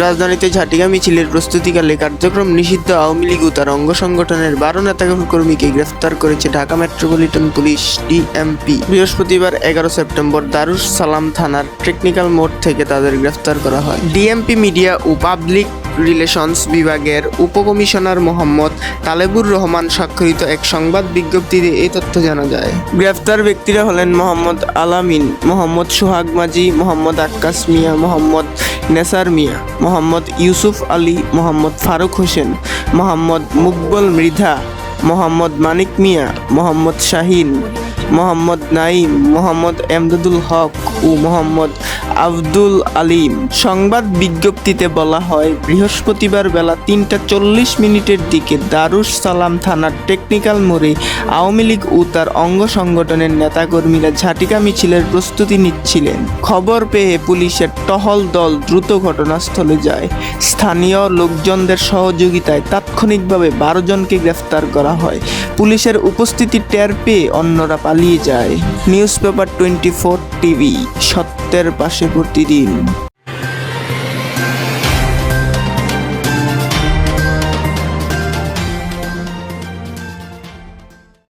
রাজধানীতে ঝাটিকা মিছিলের প্রস্তুতিকালে কার্যক্রম নিষিদ্ধ আওয়ামী লীগ ও তার অঙ্গ সংগঠনের বারো নেতাকর্মীকে গ্রেফতার করেছে ঢাকা মেট্রোপলিটন পুলিশ ডিএমপি বৃহস্পতিবার এগারো সেপ্টেম্বর দারুস সালাম থানার টেকনিক্যাল মোড় থেকে তাদের গ্রেফতার করা হয়। ডিএমপি মিডিয়া ও পাবলিক রিলেশনস বিভাগের উপকমিশনার মোহাম্মদ তালেবুর রহমান স্বাক্ষরিত এক সংবাদ বিজ্ঞপ্তিতে এই তথ্য জানা যায়। গ্রেফতার ব্যক্তিরা হলেন মোহাম্মদ আলামিন, মোহাম্মদ সোহাগ মাঝি মোহাম্মদ আক্কাস মিয়া, মোহাম্মদ নেসার মিয়া, মোহাম্মদ ইউসুফ আলী, মোহাম্মদ ফারুক হোসেন, মোহাম্মদ মুকবল মৃধা, মোহাম্মদ মানিক মিয়া, মোহাম্মদ শাহিন, মোহাম্মদ নাইম মোহাম্মদ এমদাদুল হক। ও মোহাম্মদ আব্দুল আলিম। সংবাদ বিজ্ঞপ্তিতে বলা হয়, বৃহস্পতিবার বেলা তিনটা চল্লিশ মিনিটের দিকে দারুস সালাম থানার টেকনিক্যাল মোড়ে আওয়ামী লীগ ও তার অঙ্গ সংগঠনের নেতাকর্মীরা ঝাটিকা মিছিলের প্রস্তুতি নিচ্ছিলেন। খবর পেয়ে পুলিশের টহল দল দ্রুত ঘটনাস্থলে যায়। স্থানীয় লোকজনদের সহযোগিতায় তাৎক্ষণিকভাবে বারো জনকে গ্রেফতার করা হয়। পুলিশের উপস্থিতি টের পেয়ে অন্যরা পালিয়ে যায়। News paper twenty four TV. সত্যের পাশে প্রতিদিন।